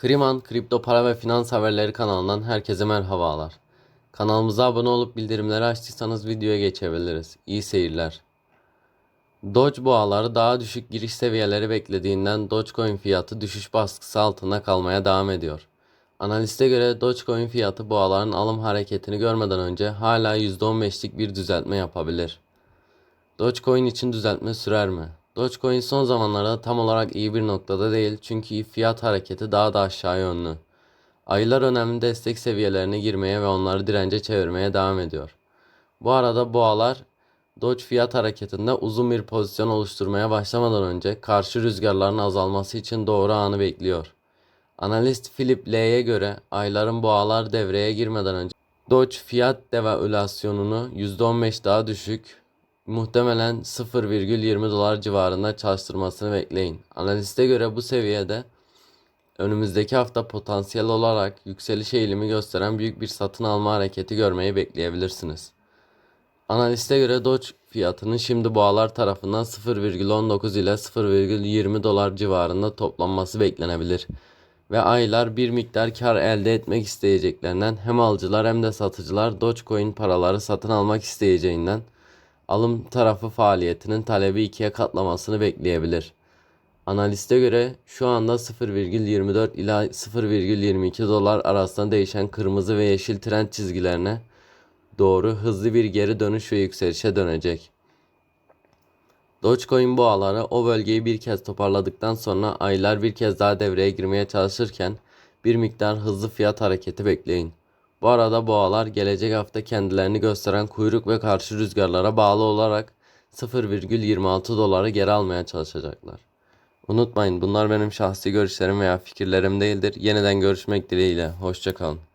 Kriman, kripto para ve finans haberleri kanalından herkese merhabalar. Kanalımıza abone olup bildirimleri açtıysanız videoya geçebiliriz. İyi seyirler. Doge boğaları daha düşük giriş seviyeleri beklediğinden Dogecoin fiyatı düşüş baskısı altında kalmaya devam ediyor. Analiste göre Dogecoin fiyatı boğaların alım hareketini görmeden önce hala %15'lik bir düzeltme yapabilir. Dogecoin için düzeltme sürer mi? Dogecoin son zamanlarda tam olarak iyi bir noktada değil çünkü fiyat hareketi daha da aşağı yönlü. Aylar önemli destek seviyelerine girmeye ve onları dirence çevirmeye devam ediyor. Bu arada boğalar Doge fiyat hareketinde uzun bir pozisyon oluşturmaya başlamadan önce karşı rüzgarların azalması için doğru anı bekliyor. Analist Philip L'ye göre ayların boğalar devreye girmeden önce Doge fiyat devalüasyonunu %15 daha düşük muhtemelen 0,20 dolar civarında çalıştırmasını bekleyin. Analiste göre bu seviyede önümüzdeki hafta potansiyel olarak yükseliş eğilimi gösteren büyük bir satın alma hareketi görmeyi bekleyebilirsiniz. Analiste göre Doge fiyatının şimdi boğalar tarafından 0,19 ile 0,20 dolar civarında toplanması beklenebilir. Ve aylar bir miktar kar elde etmek isteyeceklerinden hem alıcılar hem de satıcılar Dogecoin paraları satın almak isteyeceğinden alım tarafı faaliyetinin talebi ikiye katlamasını bekleyebilir. Analiste göre şu anda 0,24 ila 0,22 dolar arasında değişen kırmızı ve yeşil trend çizgilerine doğru hızlı bir geri dönüş ve yükselişe dönecek. Dogecoin boğaları o bölgeyi bir kez toparladıktan sonra aylar bir kez daha devreye girmeye çalışırken bir miktar hızlı fiyat hareketi bekleyin. Bu arada boğalar gelecek hafta kendilerini gösteren kuyruk ve karşı rüzgarlara bağlı olarak 0,26 doları geri almaya çalışacaklar. Unutmayın bunlar benim şahsi görüşlerim veya fikirlerim değildir. Yeniden görüşmek dileğiyle. Hoşçakalın.